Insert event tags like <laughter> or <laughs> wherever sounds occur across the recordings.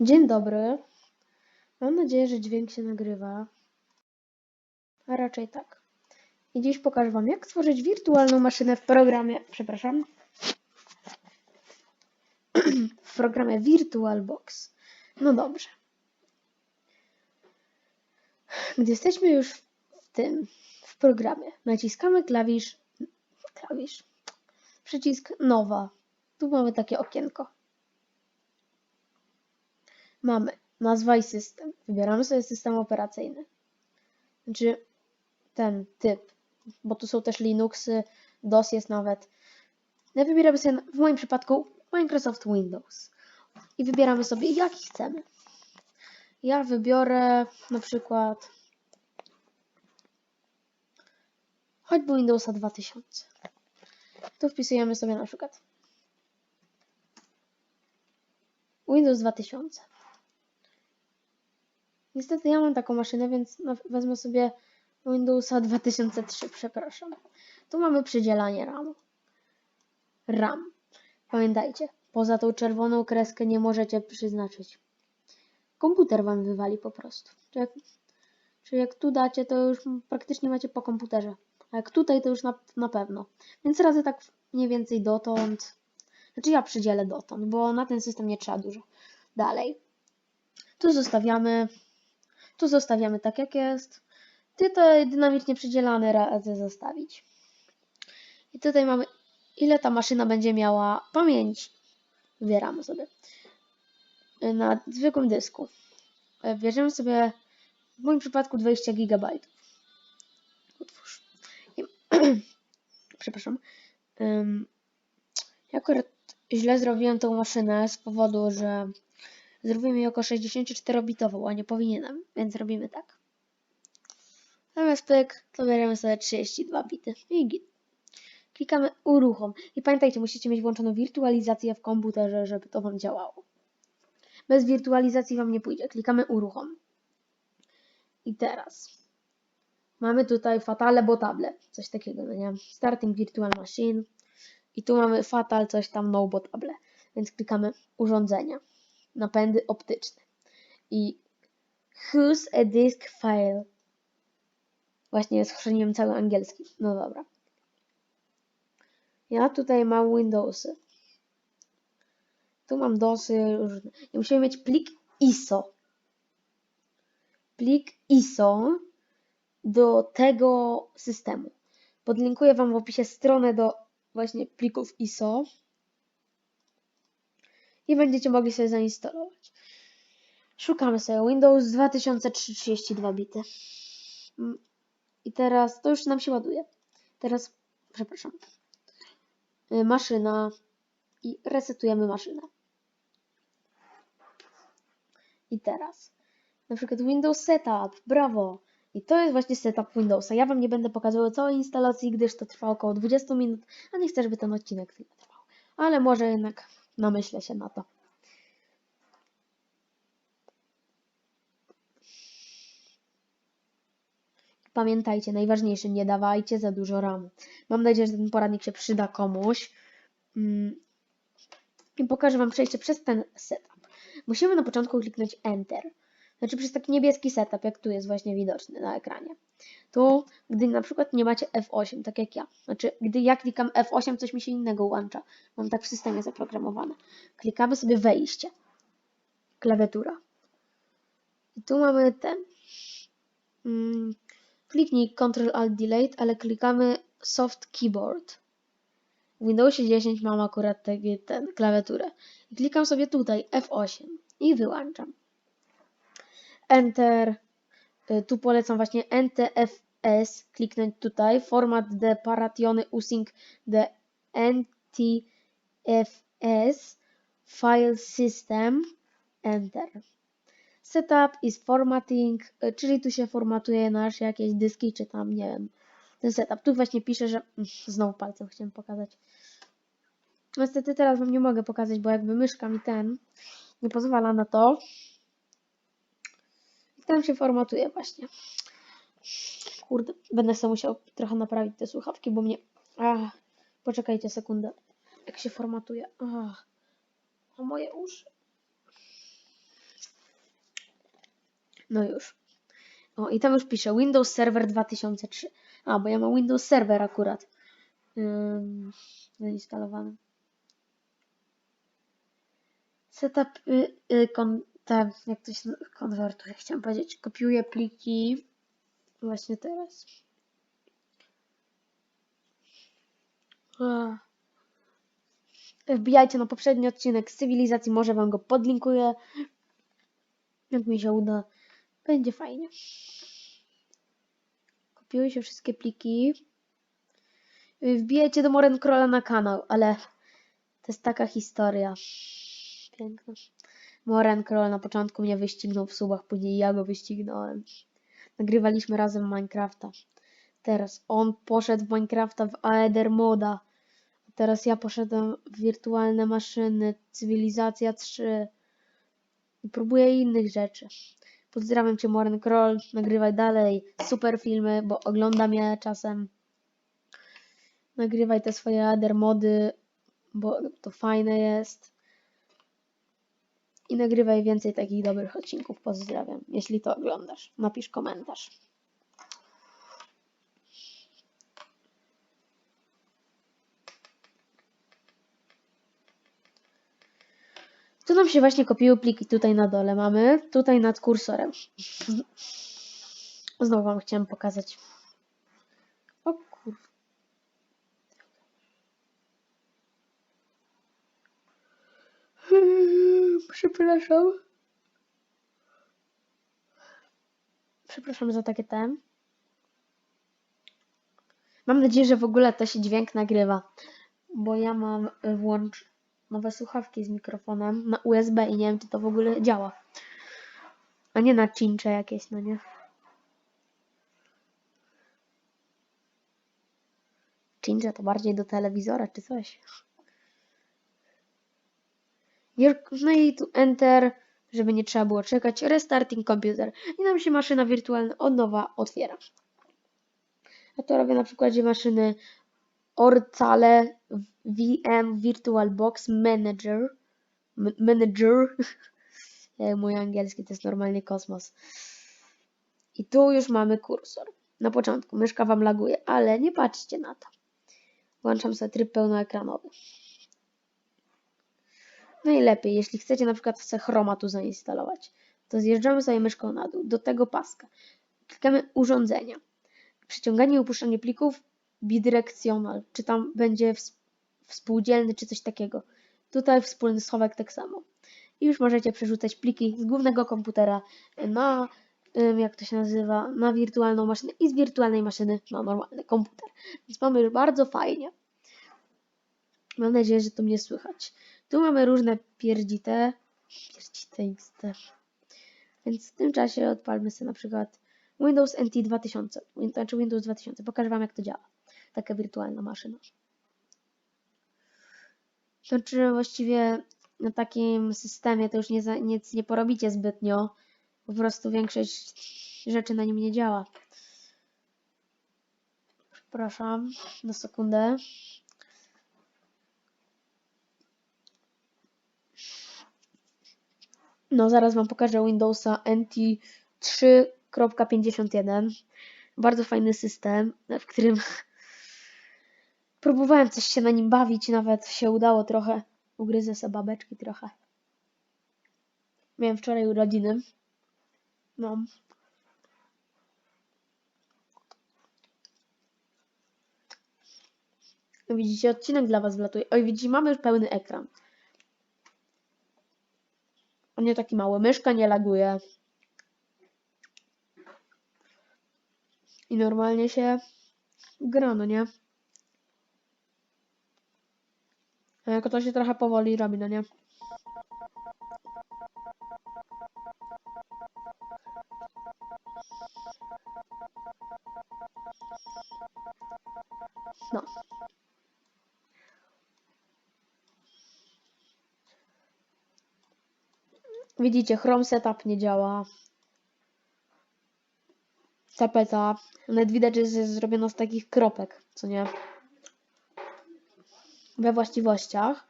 Dzień dobry. Mam nadzieję, że dźwięk się nagrywa. A raczej tak. I dziś pokażę Wam, jak stworzyć wirtualną maszynę w programie, przepraszam, <clears throat> w programie VirtualBox. No dobrze. Gdy jesteśmy już w tym, w programie, naciskamy klawisz, klawisz, przycisk nowa. Tu mamy takie okienko. Mamy nazwa i system. Wybieramy sobie system operacyjny. Znaczy ten typ, bo tu są też Linuxy, DOS jest nawet. No wybieramy sobie w moim przypadku Microsoft Windows. I wybieramy sobie jaki chcemy. Ja wybiorę na przykład choćby Windowsa 2000. Tu wpisujemy sobie na przykład Windows 2000. Niestety ja mam taką maszynę, więc no, wezmę sobie Windowsa 2003, przepraszam. Tu mamy przydzielanie RAMu. RAM. Pamiętajcie, poza tą czerwoną kreskę nie możecie przeznaczyć. Komputer wam wywali po prostu. Czy jak, jak tu dacie, to już praktycznie macie po komputerze. A jak tutaj, to już na, na pewno. Więc razy tak mniej więcej dotąd. Znaczy ja przydzielę dotąd, bo na ten system nie trzeba dużo. Dalej. Tu zostawiamy. Tu zostawiamy tak jak jest. To dynamicznie przydzielane razy zostawić. I tutaj mamy ile ta maszyna będzie miała pamięci. Wybieramy sobie. Na zwykłym dysku. Bierzemy sobie w moim przypadku 20 GB. Otwórz. <clears throat> Przepraszam. Um, ja akurat źle zrobiłem tą maszynę z powodu, że zrobiłem ją jako 64-bitową, a nie powinienem, więc robimy tak. Zamiast pyk, to bierzemy sobie 32 bity i git. Klikamy uruchom. I pamiętajcie, musicie mieć włączoną wirtualizację w komputerze, żeby to Wam działało. Bez wirtualizacji Wam nie pójdzie. Klikamy uruchom. I teraz mamy tutaj fatale botable, coś takiego, no nie? Starting virtual machine. I tu mamy fatal, coś tam no botable. Więc klikamy urządzenia, napędy optyczne. I whose a disk file. Właśnie schrzeniłem cały angielski. No dobra. Ja tutaj mam Windowsy. Tu mam DOSy różne. I musimy mieć plik ISO. Plik ISO do tego systemu. Podlinkuję Wam w opisie stronę do właśnie plików ISO i będziecie mogli sobie zainstalować. Szukamy sobie Windows 2032 bity. I teraz to już nam się ładuje. Teraz, przepraszam, maszyna i resetujemy maszynę. I teraz, na przykład Windows Setup, brawo! I to jest właśnie setup Windowsa. Ja Wam nie będę pokazywał całej instalacji, gdyż to trwa około 20 minut, a nie chcę, żeby ten odcinek trwał. Ale może jednak namyślę się na to. Pamiętajcie, najważniejsze, nie dawajcie za dużo ramu. Mam nadzieję, że ten poradnik się przyda komuś. Mm. I pokażę Wam przejście przez ten setup. Musimy na początku kliknąć Enter. Znaczy przez taki niebieski setup, jak tu jest właśnie widoczny na ekranie. Tu, gdy na przykład nie macie F8, tak jak ja. Znaczy, gdy ja klikam F8, coś mi się innego łącza. Mam tak w systemie zaprogramowane. Klikamy sobie wejście. Klawiatura. I tu mamy ten. Mm, kliknij Ctrl Alt Delete, ale klikamy Soft Keyboard. W Windowsie 10 mam akurat taki, ten, klawiaturę. I klikam sobie tutaj F8 i wyłączam. Enter. Tu polecam właśnie NTFS, kliknąć tutaj. Format de parationy using de NTFS file system. Enter. Setup is formatting, czyli tu się formatuje nasz jakieś dyski, czy tam, nie wiem, ten setup. Tu właśnie pisze, że znowu palcem chciałem pokazać. Niestety teraz wam nie mogę pokazać, bo jakby myszka mi ten nie pozwala na to. Tam się formatuje właśnie. Kurde, będę sobie musiał trochę naprawić te słuchawki, bo mnie... Ach, poczekajcie sekundę. Jak się formatuje. Ach, o moje uszy. No już. O, i tam już pisze Windows Server 2003. A, bo ja mam Windows Server akurat ym, zainstalowany. Setup, y, y, kon, te, jak to się konwertuje, chciałam powiedzieć, kopiuję pliki właśnie teraz. Wbijajcie na poprzedni odcinek cywilizacji, może wam go podlinkuję. Jak mi się uda, będzie fajnie. Kopiuję się wszystkie pliki. Wbijajcie do Moren Krola na kanał, ale to jest taka historia. Piękna. Moren Kroll na początku mnie wyścignął w subach, później ja go wyścignąłem. Nagrywaliśmy razem Minecrafta. Teraz on poszedł w Minecrafta w Aether Moda. Teraz ja poszedłem w wirtualne maszyny, Cywilizacja 3. I próbuję innych rzeczy. Pozdrawiam Cię Moren Kroll, nagrywaj dalej super filmy, bo oglądam je czasem. Nagrywaj te swoje Aether Mody, bo to fajne jest. I nagrywaj więcej takich dobrych odcinków. Pozdrawiam. Jeśli to oglądasz, napisz komentarz. Tu nam się właśnie kopiły pliki. Tutaj na dole mamy, tutaj nad kursorem. <laughs> Znowu Wam chciałem pokazać. O kur... Przepraszam. Przepraszam za takie ten. Mam nadzieję, że w ogóle to się dźwięk nagrywa, bo ja mam włącz nowe słuchawki z mikrofonem na USB i nie wiem, czy to w ogóle działa. A nie na cincze jakieś, no nie? Cincze to bardziej do telewizora czy coś. No i tu Enter, żeby nie trzeba było czekać. Restarting computer. I nam się maszyna wirtualna od nowa otwiera. Ja to robię na przykładzie maszyny Orcale VM VirtualBox Manager. M Manager. <laughs> Mój angielski to jest normalnie kosmos. I tu już mamy kursor. Na początku myszka Wam laguje, ale nie patrzcie na to. Włączam sobie tryb pełnoekranowy. Najlepiej, jeśli chcecie na przykład chcę Chroma tu zainstalować, to zjeżdżamy sobie myszką na dół, do tego paska. Klikamy urządzenia. Przyciąganie i upuszczanie plików bidirectional, czy tam będzie współdzielny, czy coś takiego. Tutaj wspólny schowek tak samo. I już możecie przerzucać pliki z głównego komputera na, jak to się nazywa, na wirtualną maszynę i z wirtualnej maszyny na normalny komputer. Więc mamy już bardzo fajnie. Mam nadzieję, że to mnie słychać. Tu mamy różne pierdzite, pierdzite XT. Więc w tym czasie odpalmy sobie na przykład Windows NT 2000, znaczy Windows 2000. Pokażę Wam jak to działa. Taka wirtualna maszyna. Znaczy właściwie na takim systemie to już nie, nic nie porobicie zbytnio. Po prostu większość rzeczy na nim nie działa. Przepraszam, na sekundę. No, zaraz Wam pokażę Windowsa NT 3.51. Bardzo fajny system, w którym <laughs> próbowałem coś się na nim bawić, nawet się udało trochę. Ugryzę sobie babeczki trochę. Miałem wczoraj urodziny. No. Widzicie, odcinek dla Was wlatuje. Oj, widzicie, mamy już pełny ekran. On nie taki mały. Myszka nie laguje. I normalnie się gra, no nie? A jako to się trochę powoli robi, no nie? No. Widzicie, Chrome Setup nie działa. Tapeta. Nawet widać, że jest zrobiona z takich kropek, co nie? We właściwościach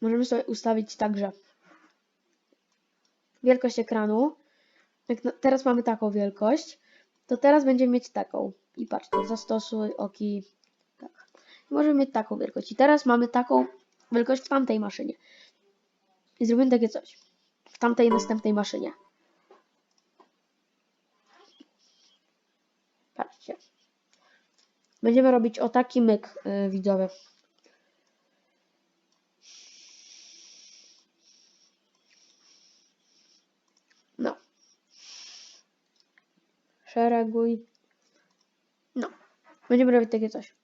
możemy sobie ustawić także wielkość ekranu, jak na, teraz mamy taką wielkość, to teraz będziemy mieć taką. I patrzcie, zastosuj oki. Tak. I możemy mieć taką wielkość. I teraz mamy taką wielkość w tamtej maszynie. I zrobimy takie coś. W tamtej następnej maszynie. Patrzcie. Będziemy robić o taki myk, yy, widzowie. No. Szereguj. No. Będziemy robić takie coś.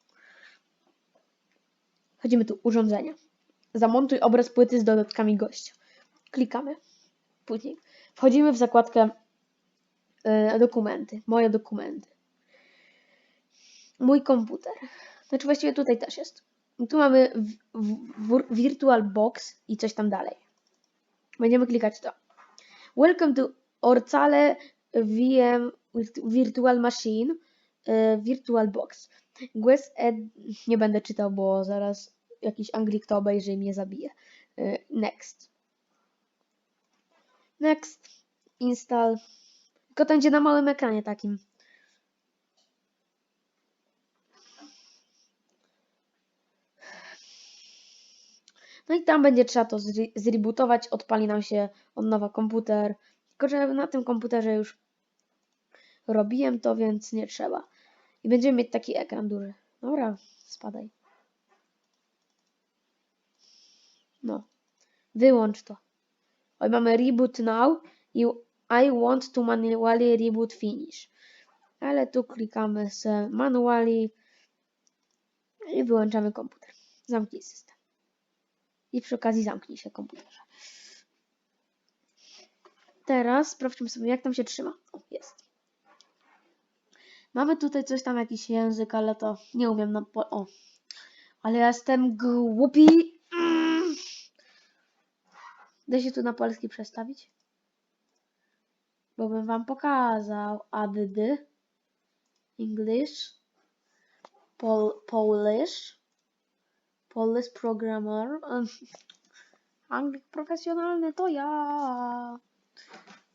Wchodzimy tu, urządzenia. Zamontuj obraz płyty z dodatkami gościa. Klikamy. Później wchodzimy w zakładkę e, dokumenty, moje dokumenty. Mój komputer. Znaczy właściwie tutaj też jest. Tu mamy Virtual Box i coś tam dalej. Będziemy klikać to. Welcome to Orcale VM Virtual Machine e, Virtual Box. Guess Ed... Nie będę czytał, bo zaraz jakiś Anglik to obejrzy i mnie zabije. E, Next. Next. Install. Tylko to będzie na małym ekranie takim. No i tam będzie trzeba to zre- zrebootować, odpali nam się od nowa komputer. Tylko, że na tym komputerze już robiłem to, więc nie trzeba. I będziemy mieć taki ekran duży. Dobra, spadaj. No. Wyłącz to. Mamy reboot now i I want to manually reboot finish. Ale tu klikamy z manually i wyłączamy komputer. Zamknij system. I przy okazji zamknij się komputerze. Teraz sprawdźmy sobie, jak tam się trzyma. O, jest. Mamy tutaj coś tam, jakiś język, ale to nie umiem na po... O. Ale ja jestem głupi. Da się tu na polski przestawić? Bo bym wam pokazał. ADD. English. Pol Polish. Polish programmer. <laughs> Anglik profesjonalny to ja.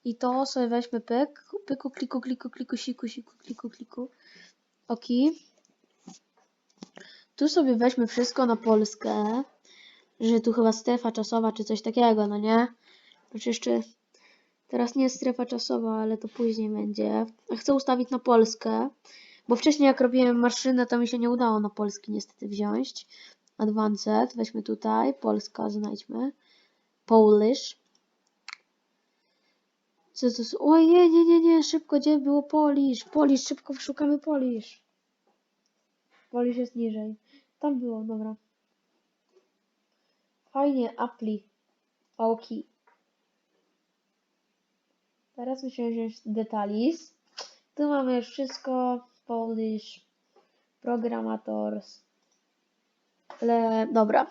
I to sobie weźmy pyk, pyku, kliku, kliku, kliku, siku, siku, kliku, kliku. Ok. Tu sobie weźmy wszystko na Polskę, że tu chyba strefa czasowa czy coś takiego, no nie? Znaczy jeszcze teraz nie jest strefa czasowa, ale to później będzie. Chcę ustawić na Polskę, bo wcześniej jak robiłem maszynę, to mi się nie udało na polski niestety wziąć. Advanced, weźmy tutaj, Polska znajdźmy. Polish. Co to jest? Ojej, nie, nie, nie, szybko, gdzie było Polish? Polish, szybko szukamy Polish. Polish jest niżej. Tam było, dobra. Fajnie, appli. Ok. Teraz musimy wziąć detalis. Tu mamy już wszystko. Polish. Programators. Ale dobra.